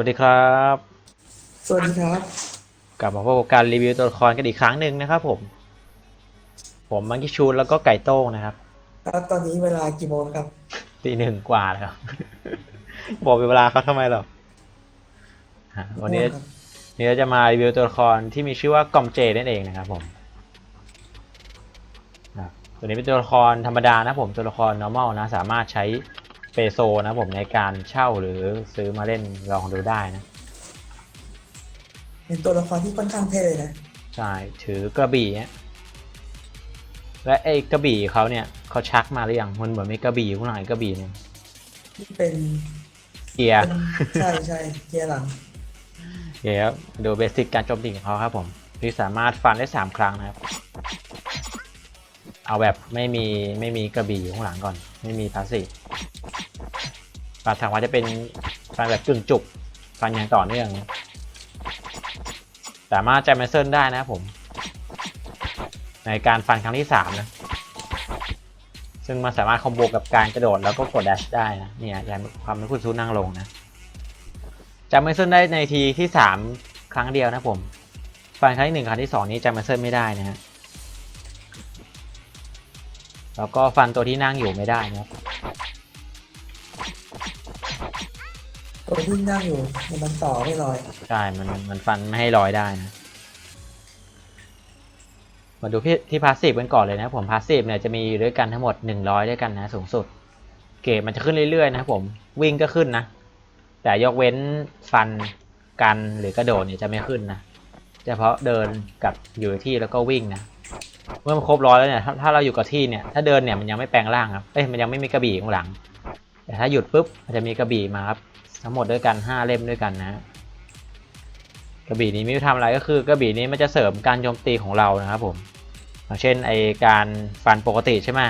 สวัสดีครับ สวัสดีครับ กลับมาพบกับการรีวิวตัวละครกันอีกครั้งหนึ่งนะครับผม ผมมังคิชูนแล้วก็ไก่โต้งนะครับครับตอนนี้เวลากี่โมงครับตีหนึ่งกว่าแล้ว บอกเวลาเขาทำไมหรอฮะวันนี้ครับนี่เราจะมารีวิวตัวละครที่มีชื่อว่ากอมเจนั่นเองนะครับผมนะตัวนี้เป็นตัวละครธรรมดานะผมตัวละคร normal นะ สามารถใช้เป โซนะผมในการเช่าหรือซื้อมาเล่นลองดูได้นะ เป็นตัวละครที่ค่อนข้างเท่เลยนะ ใช่ ถือกระบี่เนี่ยและไอ้กระบี่เขาเนี่ยเขาชักมาหรือยังมันเหมือนมีกระบี่ข้างหลังอีกกระบี่เนี่ยที่เป็นเกียร์เป็นใช่ใช่เกียร์หลังเดี๋ยวดูเบสิกการโจมตีของเขาครับผมที่สามารถฟันได้สามครั้งนะครับ เอาแบบไม่มีไม่มีกระบี่อยู่ข้างหลังก่อน ไม่มีพาสซีฟ ฟันทางว่าจะเป็นฟันแบบกึ่งจุกฟันอย่างต่อเนื่อง สามารถใจมเซิลได้นะครับผม ในการฟันครั้งที่สามนะ ซึ่งมันสามารถคอมโบกับการกระโดดแล้วก็กดดชได้นะเนี่ยอย่างความเป็นคุณซูนั่งลงนะจำไม่เซิลได้ในทีที่สามครั้งเดียวนะผมฟันครั้งที่หนึ่งครั้งที่สองนี้จำไม่เซิลไม่ได้นะฮะแล้วก็ฟันตัวที่นั่งอยู่ไม่ได้นะครับ วที่นั่งอยู่มันต่อไม่ลอยใช่ มัน มันฟันไม่ให้ลอยได้นะ มาดูที่ที่พาสซีฟกันก่อนเลยนะผม พาสซีฟเนี่ยจะมีอยู่ด้วยกันทั้งหมด 100 ด้วยกันนะ สูงสุด เกรดมันจะขึ้นเรื่อยๆนะครับผม วิ่งก็ขึ้นนะ แต่ยกเว้นฟันกันหรือกระโดดเนี่ยจะไม่ขึ้นนะ เฉพาะเดินกับอยู่ที่แล้วก็วิ่งนะ เมื่อมันครบร้อยแล้วเนี่ยถ้าถ้าเราอยู่กับที่เนี่ย ถ้าเดินเนี่ยมันยังไม่แปลงร่างครับ เอ้ย มันยังไม่มีกระบี่ข้างหลัง แต่ถ้าหยุดปุ๊บมันจะมีกระบี่มาครับ ทั้งหมดด้วยกันห้าเล่มด้วยกันนะกระบี่นี้ไม่รู้ทำอะไรก็คือกระบี่นี้มันจะเสริมการโจมตีของเรานะครับผมอย่างเช่นไอการฟันปกติใช่ไหม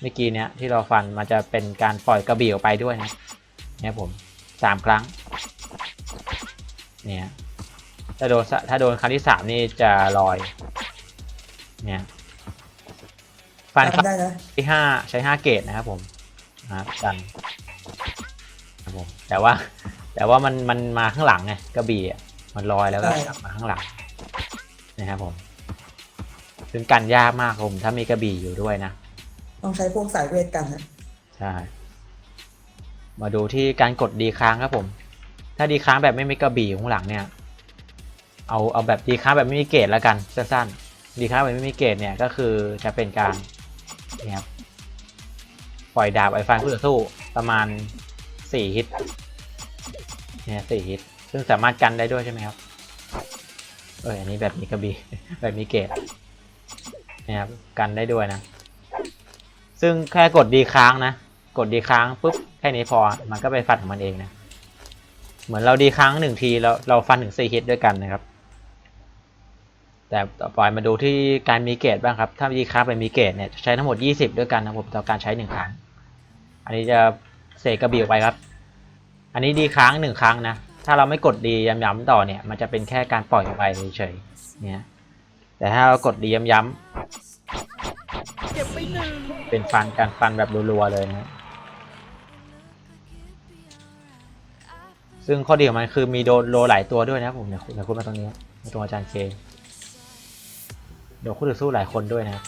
เมื่อกี้เนี้ยที่เราฟันมันจะเป็นการปล่อยกระบี่ออกไปด้วยนะเนี่ยผมสามครั้งเนี่ยถ้าโดนถ้าโดนครั้งที่สามนี่จะลอยเนี่ยฟันครั้งที่ห้าใช้ห้าเกตนะครับผมนะครับกัน ครับผมแต่ว่า แต่ว่ามันมันมาข้างหลังไงกระบี่อะมันลอยแล้วก็กลับมาข้างหลังนะครับผม ซึ่งกันยากมากครับผมถ้ามีกระบี่อยู่ด้วยนะ ต้องใช้พวกสายเวทกันนะใช่ มาดูที่การกดดีค้างครับผม ถ้าดีค้างแบบไม่มีกระบี่อยู่ข้างหลังเนี่ย เอาเอาแบบดีค้างแบบไม่มีเกตแล้วกันสั้นๆ ดีค้างแบบไม่มีเกตเนี่ยก็คือจะเป็นการเนี่ยครับปล่อยดาบไอฟันคู่ต่อสู้ประมาณ สี่ฮิตเนี่ยสี่ฮิต ซึ่งสามารถกันได้ด้วยใช่ไหมครับ เอออันนี้แบบมีกระบี่แบบมีเกตนี่ครับกันได้ด้วยนะ ซึ่งแค่กดดีค้างนะ กดดีค้างปุ๊บแค่นี้พอมันก็ไปฟันของมันเองนะ เหมือนเราดีค้างหนึ่งทีแล้วเราฟันถึงสี่ฮิตด้วยกันนะครับ แต่ต่อไปมาดูที่การมีเกตบ้างครับ ถ้าดีค้างไปมีเกตเนี่ยใช้ทั้งหมด 20 ด้วยกันนะผมต่อการใช้หนึ่งครั้ง อันนี้จะ เสกกระบี่ออกไปครับ อันนี้ดีค้างหนึ่งครั้งนะ ถ้าเราไม่กดดีย้ำๆต่อเนี่ย มันจะเป็นแค่การปล่อยออกไปเฉยๆ เนี่ย แต่ถ้าเรากดดีย้ำๆเป็นฟันการฟันแบบรัวๆเลยนะซึ่งข้อดีของมันคือมีโดนโลหลายตัวด้วยนะผมเดี๋ยวคุณเดี๋ยวคุณมาตรงนี้มาตรงอาจารย์เคเดี๋ยวคุณต่อสู้หลายคนด้วยนะ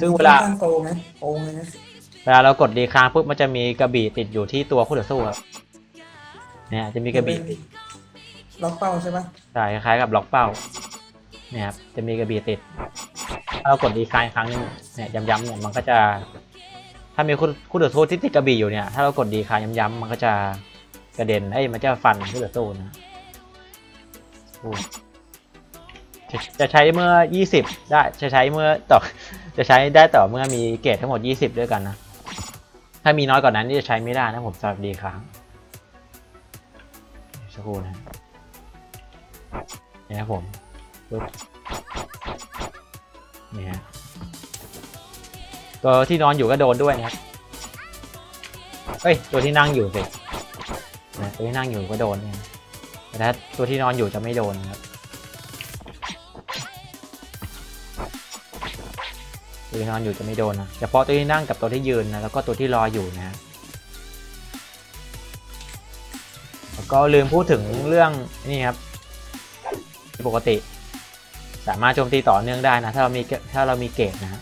ซึ่งเวลาอันนี้ค่อนข้างโกงนะโกงเลยนะเวลาเรากดดีค้างปุ๊บมันจะมีกระบี่ติดอยู่ที่ตัวคู่ต่อสู้ครับเนี่ยจะมีกระบี่ติดล็อกเป้าใช่ปะใช่คล้ายๆกับล็อกเป้าเนี่ยครับจะมีกระบี่ติดถ้าเรากดดีค้างอีกครั้งหนึงเนี่ยย้ำๆเนี่ยมันก็จะ ถ้ามีคู่คู่ต่อสู้ที่ติดกระบี่อยู่เนี่ยถ้าเรากดดีค้างย้ำๆมันก็จะกระเด็นเอ้ยมันจะฟันคู่ต่อสู้นะโอ้ จะจะใช้เมื่อ 20 ได้จะใช้เมื่อต่อจะใช้ได้ต่อเมื่อมีเกรดทั้งหมด 20 ด้วยกันนะ ถ้ามีน้อยกว่านั้นนี่จะใช้ไม่ได้นะผมสำหรับดีค้างสักครู่นะนี่ครับผมปึ๊บนี่ฮะตัวที่นอนอยู่ก็โดนด้วยนะครับเอ้ยตัวที่นั่งอยู่สิตัวที่นั่งอยู่ก็โดนนี่ยแต่ถ้าตัวที่นอนอยู่จะไม่โดนนะครับ ตัวที่นอนอยู่จะไม่โดนนะเฉพาะตัวที่นั่งกับตัวที่ยืนนะแล้วก็ตัวที่รออยู่นะแล้วก็ลืมพูดถึงเรื่องนี่ครับปกติ สามารถโจมตีต่อเนื่องได้นะ ถ้าเรามีถ้าเรามีเกรดนะฮะ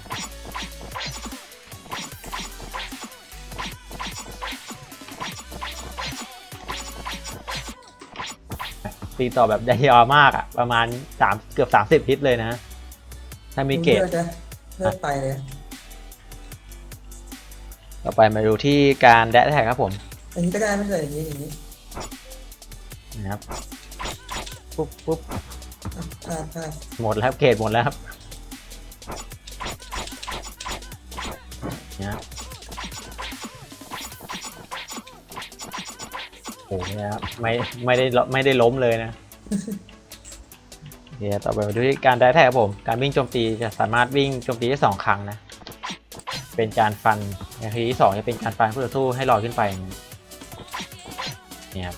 ตีต่อแบบได้ยาวมากอะประมาณสามเกือบสามสิบฮิตเลยนะ ถ้ามีเกร ดลือดนะเลือดไปเลยต่อไปมาดูที่การแดะแท็กครับผม อย่างนี้ก็ได้ไม่ใช่อย่างนี้อย่างนี้นะครับปุ๊บปุ๊บอะพลาดพลาดหมดแล้วครับเกรดหมดแล้วครับเนี่ยโอ้โหเนี่ยครับไม่ไม่ได้ไม่ได้ล้มเลยนะเดี๋ยวต่อไปมาดูที่การได้แท็กครับผม การวิ่งโจมตีจะสามารถวิ่งโจมตีได้สองครั้งนะ เป็นการฟันในทีที่สองจะเป็นการฟันผู้ต่อสู้ให้ลอยขึ้นไปเนี่ยครับ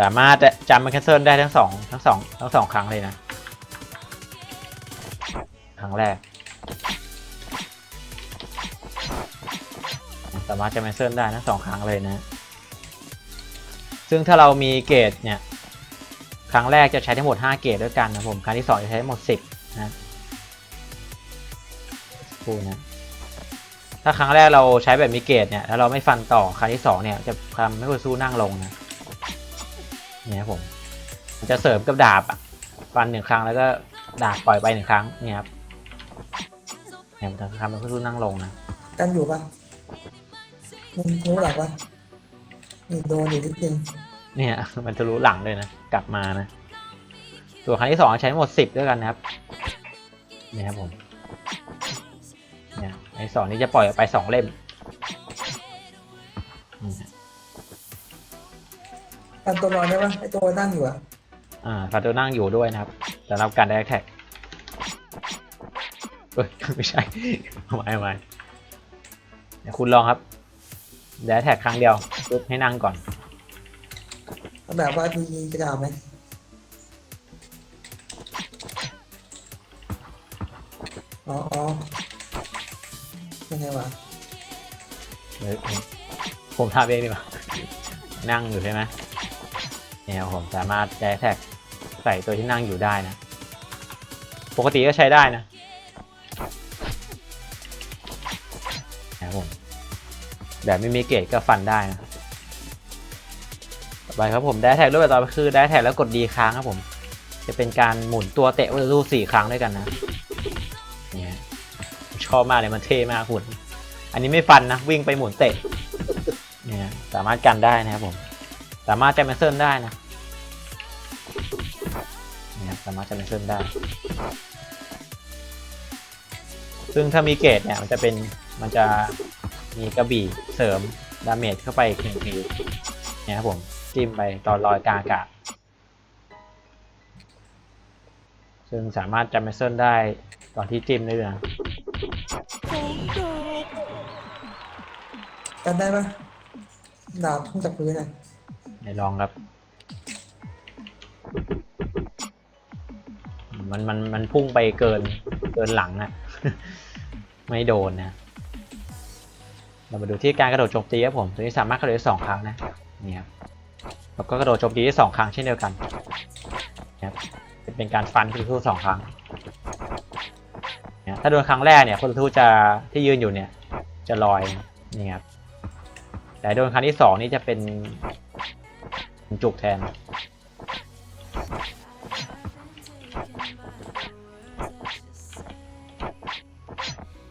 สามารถจำมันแคนเซิลได้ทั้งสองทั้งสองทั้งสองครั้งเลยนะ ครั้งแรก สามารถจะแคนเซิลได้ทั้งสองครั้งเลยนะ ซึ่งถ้าเรามีเกรดเนี่ย ครั้งแรกจะใช้ทั้งหมด 5 เกรดด้วยกันนะผม ครั้งที่ 2 จะใช้ทั้งหมด 10 นะพูนะ ถ้าครั้งแรกเราใช้แบบมีเกรดเนี่ย แล้วเราไม่ฟันต่อ ครั้งที่ 2 เนี่ยจะทำให้คู่สู้นั่งลงนะ เนี่ยครับผม จะเสริมกับดาบอะฟันหนึ่งครั้งแล้วก็ดาบปล่อยไปหนึ่งครั้ง เนี่ยครับ เนี่ยมันจะทำให้คู่สู้นั่งลงนะ กันอยู่ปะมึงรู้หลักปะนี่โดนอยู่นิดนึง เนี่ย มันจะรู้หลังเลยนะ กลับมานะ ตัวครั้งที่สองใช้ทั้งหมดสิบด้วยกันนะครับเนี่ยครับผมเนี่ยไอ้สองนี้จะปล่อยออกไปสองเล่มนี่ฮะกันตัวนอนได้ปะไอตัวนั่งอยู่อะอ่าฟาโตนั่งอยู่ด้วยนะครับสำหรับการได้แท็กเอ้ยไม่ใช่เอาไม่ไม่เดี๋ยวคุณลองครับได้แท็กครั้งเดียวปุ๊บให้นั่งก่อนเอา แบบว่ามีกระดาษไหมอ๋ออ๋อยังไงวะเดี๋ยวผมผมทำเองดีกว่า นั่งอยู่ใช่ไหมเนี่ยผมสามารถแก้แท็กใส่ตัวที่นั่งอยู่ได้นะ ปกติก็ใช้ได้นะนะครับผมแบบไม่มีเกรดก็ฟันได้นะ ไปครับผมได้แท็กรูปแบบต่อไปคือได้แท็กแล้วกดดีค้างครับผม จะเป็นการหมุนตัวเตะวัตถุสี่ครั้งด้วยกันนะเนี่ยชอบมากเลยมันเท่มากหุ่นอันนี้ไม่ฟันนะวิ่งไปหมุนเตะเนี่ยสามารถกันได้นะครับผม สามารถจะมาเซิร์ได้นะเนี่ยสามารถจะมาเซิร์ได้ ซึ่งถ้ามีเกรดเนี่ยมันจะเป็นมันจะมีกระบี่เสริมดาเมจเข้าไปอีกหนึ่งทีเนี่ยครับผม จิ้มไปตอนลอยกลางอากาศ ซึ่งสามารถจำเมเซิลได้ตอนที่จิ้มได้เลยนะกันได้ปะดาบพุ่งจากพื้นอะไหนลองครับ มันมันมันพุ่งไปเกินเกินหลังอะไม่โดนนะ เรามาดูที่การกระโดดโจมตีครับผม ตัวนี้สามารถกระโดดได้สองครั้งนะ นี่ครับ แล้วก็กระโดดโจมตีได้สองครั้งเช่นเดียวกันนะครับเป็นการฟันคู่ต่อสู้สองครั้งนี่ยถ้าโดนครั้งแรกเนี่ยคนต่อสู้จะที่ยืนอยู่เนี่ย จะลอยนี่ครับแต่โดนครั้งที่สองนี่จะเป็นจุกแทน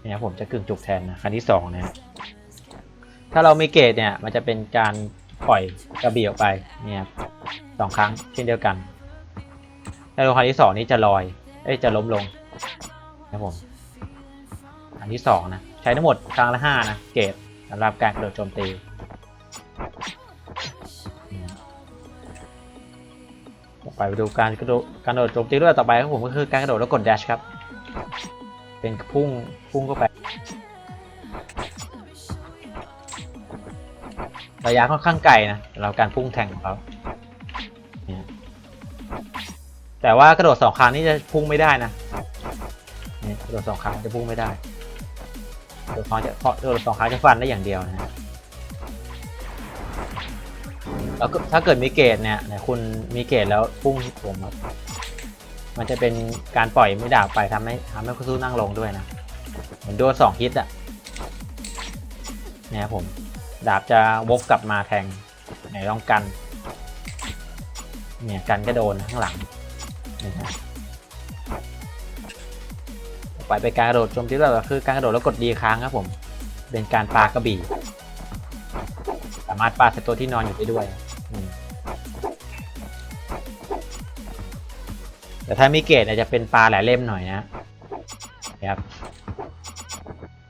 เนี่ยผมจะกึ่งจุกแทนนะครั้งที่สองนะถ้าเรามีเกรดเนี่ยมันจะเป็นการ ปล่อยกระบี่ออกไปเนี่ยครับสองครั้งเช่นเดียวกันแต่โดนครั้งที่สองนี่จะลอย เอ้ยจะล้มลงนะครับผมครั้งที่สองนะใช้ทั้งหมดครั้งละห้านะเกรดสำหรับการกระโดดโจมตีไปไปดูการกระโดดการโดดโจมตีด้วยต่อไปครับผมก็คือการกระโดดแล้วกด dash ครับ เป็นพุ่งพุ่งเข้าไป ระยะค่อนข้างไกลนะสำหรับการพุ่งแทงของเขาแต่ว่ากระโดดสองครั้งนี่จะพุ่งไม่ได้นะนกระโดดสองครั้งจะพุ่งไม่ได้โดนสองจะเพราะโดนสองครั้งจะฟันได้อย่างเดียวนะฮะแล้วถ้าเกิดมีเกตเนี่ยเนี่ยคุณมีเกตแล้วพุ่งที่ผมครับมันจะเป็นการปล่อยไม่ดาบไปทำให้ทำให้คู่สู้นั่งลงด้วยนะเหมือนโดนสองฮิตอะเนี่ยครับผม ดาบจะวกกลับมาแทงไหนลองกัน เนี่ยกันก็โดนข้างหลังนี่ฮะไปเป็นการกระโดดโจมตีแล้วก็คือการกระโดดแล้วกดดีค้างครับผม เป็นการปากระบี่ สามารถปาใส่ตัวที่นอนอยู่ได้ด้วยแต่ถ้ามีเกตเนี่ยจะเป็นปลาหลายเล่มหน่อยนะนะครับ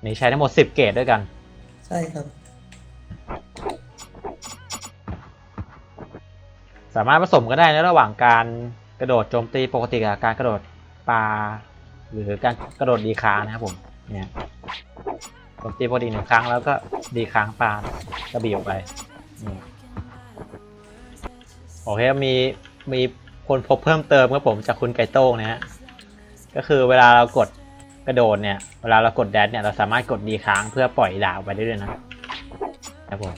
นี่ใช้ทั้งหมด10 เกตด้วยกัน ใช่ครับ สามารถผสมก็ได้ในระหว่างการกระโดดโจมตีปกติกับการกระโดดปลาหรือการกระโดดดีค้างนะครับผมเนี่ยโจมตีปกติหนึ่งครั้งแล้วก็ดีค้างปลากระบี่ออกไปโอเคมีมีคนพบเพิ่มเติมครับผมจากคุณไก่โต้งนะฮะก็คือเวลาเรากดกระโดดเนี่ย เวลาเรากดแดดเนี่ยเราสามารถกดดีค้างเพื่อปล่อยดาวไปได้ด้วยนะครับผม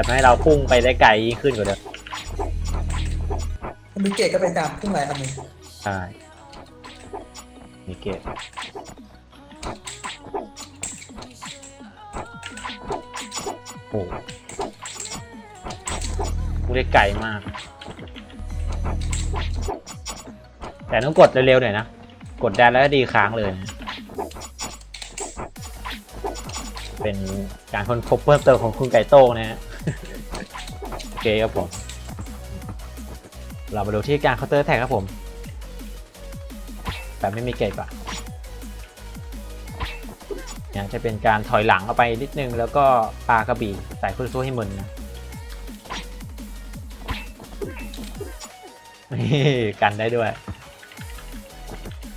จะไม่ให้เราพุ่งไปได้ไกลยิ่งขึ้นกว่าเดิมมีเกตก็เป็นการขึ้นหลายอันเลยใช่มีเกตโอ้โหพุ่งได้ไกลมาก แต่ต้องกดเร็วๆหน่อยนะ กดแดนแล้วก็ดีค้างเลยนะเป็นการค้นพบเพิ่มเติมของคุณไก่โต้งนะฮะโอ เคครับผม เรามาดูที่การเคาน์เตอร์แท็กครับผม แบบไม่มีเกตก่อนเนี่ยจะเป็นการถอยหลังเข้าไปนิดนึง แล้วก็ปากระบี่ใส่คู่สู้ให้มึนนะนี่กันได้ด้วย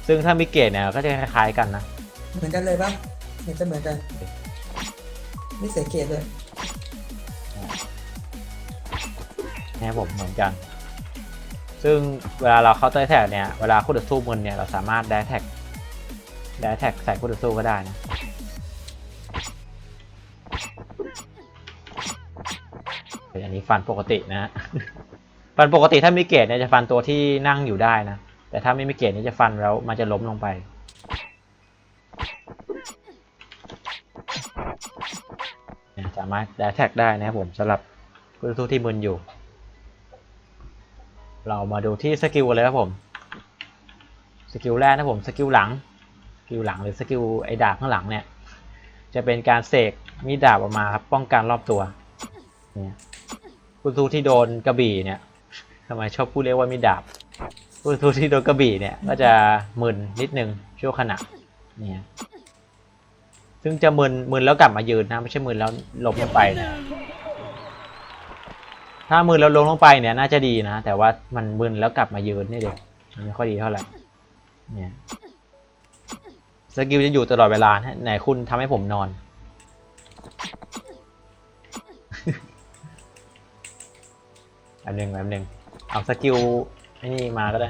ซึ่งถ้ามีเกตเนี่ยก็จะคล้ายๆกันนะ เหมือนกันเลยปะเห็นจะเหมือนกัน ไม่เสียเกตเลย นะครับผมเหมือนกัน ซึ่งเวลาเราเข้าเตอร์แท็กเนี่ย เวลาคู่ต่อสู้มึนเนี่ย เราสามารถได้แท็กได้แท็กใส่คู่ต่อสู้ก็ได้นะอันนี้ฟันปกตินะฟันปกติถ้ามีเกรดเนี่ยจะฟันตัวที่นั่งอยู่ได้นะ แต่ถ้าไม่มีเกรดเนี่ยจะฟันแล้วมันจะล้มลงไปสามารถได้แท็กได้นะครับผมสำหรับคู่ต่อสู้ที่มึนอยู่ เรามาดูที่สกิลกันเลยครับผม สกิลแรกนะผมสกิลหลัง สกิลหลังหรือสกิลไอ้ดาบข้างหลังเนี่ย จะเป็นการเสกมีดาบออกมาครับป้องกันรอบตัวเนี่ยผู้สู้ที่โดนกระบี่เนี่ยทำไมชอบพูดเรียกว่ามีดาบผู้สู้ที่โดนกระบี่เนี่ยก็จะมึนนิดนึงชั่วขณะเนี่ยซึ่งจะมึนมึนแล้วกลับมายืนนะไม่ใช่มึนแล้วหล้มลงไปนะ ถ้ามึนแล้วลงลงไปเนี่ยน่าจะดีนะ แต่ว่ามันมึนแล้วกลับมายืนนี่เด็กมันไม่ค่อยดีเท่าไหร่เนี่ยสกิลจะอยู่ตลอดเวลาไหนคุณทำให้ผมนอนแบบหนึ่งแบบหนึ่งเอาสกิลไอ้นี่มาก็ได้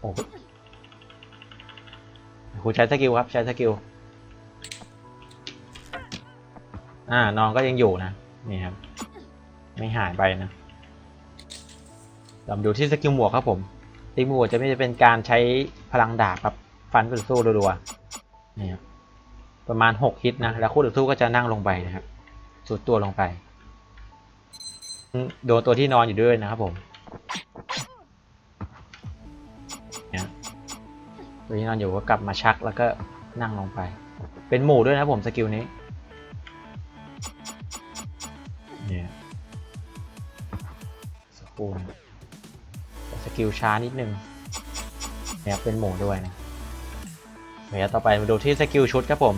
โอ้โหคุณใช้สกิลครับ ใช้สกิล อ่านอนก็ยังอยู่นะ นี่ครับ ไม่หายไปนะเราดูที่สกิลหมวกครับผมสกิลหมวกจะไม่ได้เป็นการใช้พลังดาบครับ ฟันคู่ต่อสู้รัวๆนี่ครับประมาณหกฮิตนะ แล้วคู่ต่อสู้ก็จะนั่งลงไปนะครับ สุดตัวลงไป โดนตัวที่นอนอยู่ด้วยนะครับผมเนี่ยตัวที่นอนอยู่ก็กลับมาชักแล้วก็นั่งลงไป เป็นหมู่ด้วยนะผมสกิลนี้ เนี่ยสกูลสกิลช้านิดนึงเนี่ยเป็นหมู่ด้วยนะเดี๋ยวต่อไปมาดูที่สกิลชุดครับผม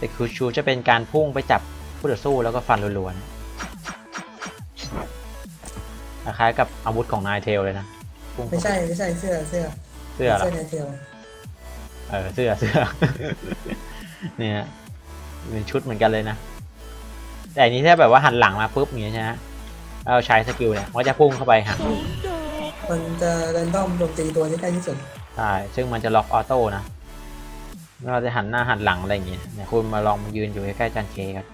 สกิลชุดจะเป็นการพุ่งไปจับผู้ต่อสู้แล้วก็ฟันรัวๆนะคล้ายๆกับอาวุธของนายเทลเลยนะพุ่งไม่ใช่ไม่ใช่เสื้อเสื้อเสื้อเหรอเสื้อในเทลเออเสื้อเสื้อเนี่ยเป็นชุดเหมือนกันเลยนะ แต่อันนี้ถ้าแบบว่าหันหลังมาปุ๊บอย่างเงี้ยใช่ไหมเราใช้สกิลเนี่ยมันก็จะพุ่งเข้าไปหามันจะแรนดอมโจมตีตัวที่ใกล้ที่สุดใช่ซึ่งมันจะล็อกออโต้นะไม่ว่าจะหันหน้าหันหลังอะไรอย่างเงี้ยเนี่ยคุณมาลองยืนอยู่ใกล้ๆจานเคครับ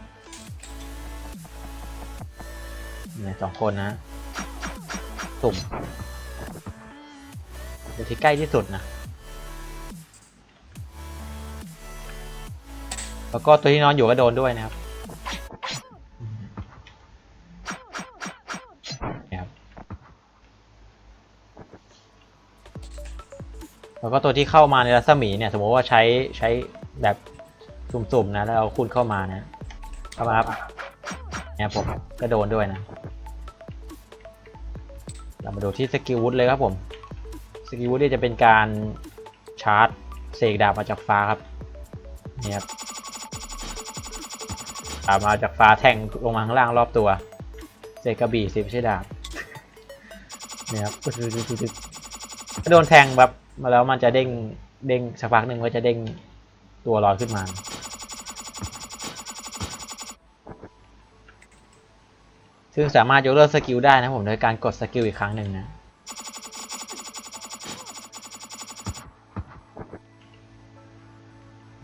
เนี่ยสองคนนะสุ่มอยู่ที่ใกล้ที่สุดนะแล้วก็ตัวที่นอนอยู่ก็โดนด้วยนะครับ แล้วก็ตัวที่เข้ามาในรัศมีเนี่ย สมมติว่าใช้ใช้แบบสุ่มๆนะ แล้วเอาคุณเข้ามานะ เข้ามาครับเนี่ยผมก็โดนด้วยนะ เรามาดูที่สกิลวุฒเลยครับผม สกิลวุฒเนี่ยจะเป็นการชาร์จเสกดาบมาจากฟ้าครับเนี่ยครับดาบมาจากฟ้าแทงลงมาข้างล่างรอบตัว เสกกระบี่สิไม่ใช่ดาบเนี่ยครับถ้าโดนแทงแบบ มาแล้วมันจะเด้งเด้งสักพักหนึ่งก็จะเด้งตัวลอยขึ้นมา ซึ่งสามารถยกเลิกสกิลได้นะผมโดยการกดสกิลอีกครั้งหนึ่งนะ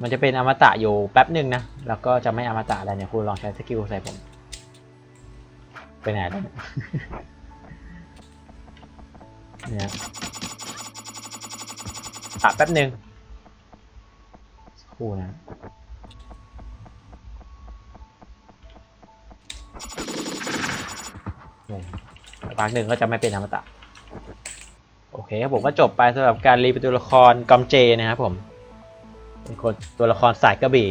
มันจะเป็นอมตะอยู่แป๊บหนึ่งนะ แล้วก็จะไม่อมตะอะไรเนี่ยคุณลองใช้สกิลใส่ผมไปไหนแล้วเนี่ยเนี่ย อะแป๊บหนึ่งครู่นะเนี่ยสักพักหนึ่งก็จะไม่เป็นอมตะ โอเคครับผมก็จบไปสำหรับการรีเป็นตัวละครกอมเจนะครับผม เป็นคนตัวละครสายกระบี่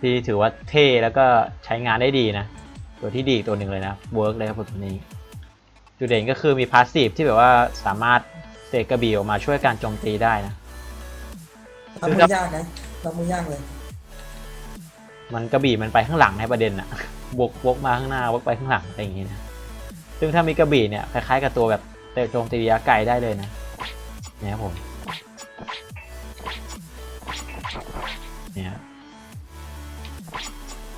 ที่ถือว่าเท่แล้วก็ใช้งานได้ดีนะ ตัวที่ดีตัวหนึ่งเลยนะเวิร์กเลยครับผมตัวนี้ จุดเด่นก็คือมีพาสซีฟที่แบบว่าสามารถ เสกกระบี่ออกมาช่วยการโจมตีได้นะ รับมือยากนะรับมือยากเลยมันกระบี่มันไปข้างหลังในประเด็นอะวกวกมาข้างหน้าวกไปข้างหลังอะไรอย่างงี้นะซึ่งถ้ามีกระบี่เนี่ยคล้ายๆกับตัวแบบเตะโจมตีระยะไกลได้เลยนะเนี่ยครับผมเนี่ย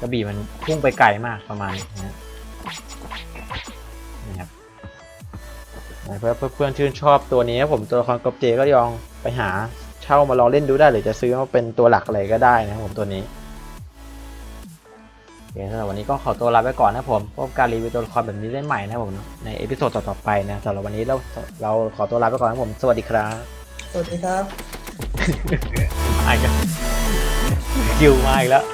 กระบี่มันพุ่งไปไกลมากประมาณนี้นะนี่ครับ เพื่อเพื่อนๆชื่นชอบตัวนี้ครับผมตัวละครกบเจก็ลองไปหาเช่ามาลองเล่นดูได้หรือจะซื้อมาเป็นตัวหลักอะไรก็ได้นะครับผมตัวนี้โอเคสำหรับวันนี้ก็ขอตัวลาไปก่อนนะครับผมพบการรีวิวตัวละครแบบนี้ได้ใหม่นะครับผมในเอพิโซดต่อๆไปนะสำหรับวันนี้เราเราขอตัวลาไปก่อนนะครับผม สวัสดีครับ สวัสดีครับมาอีกแล้วคิวมาอีกแล้ว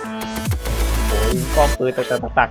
โอ้ยกล้องปืนตักตักตักตัก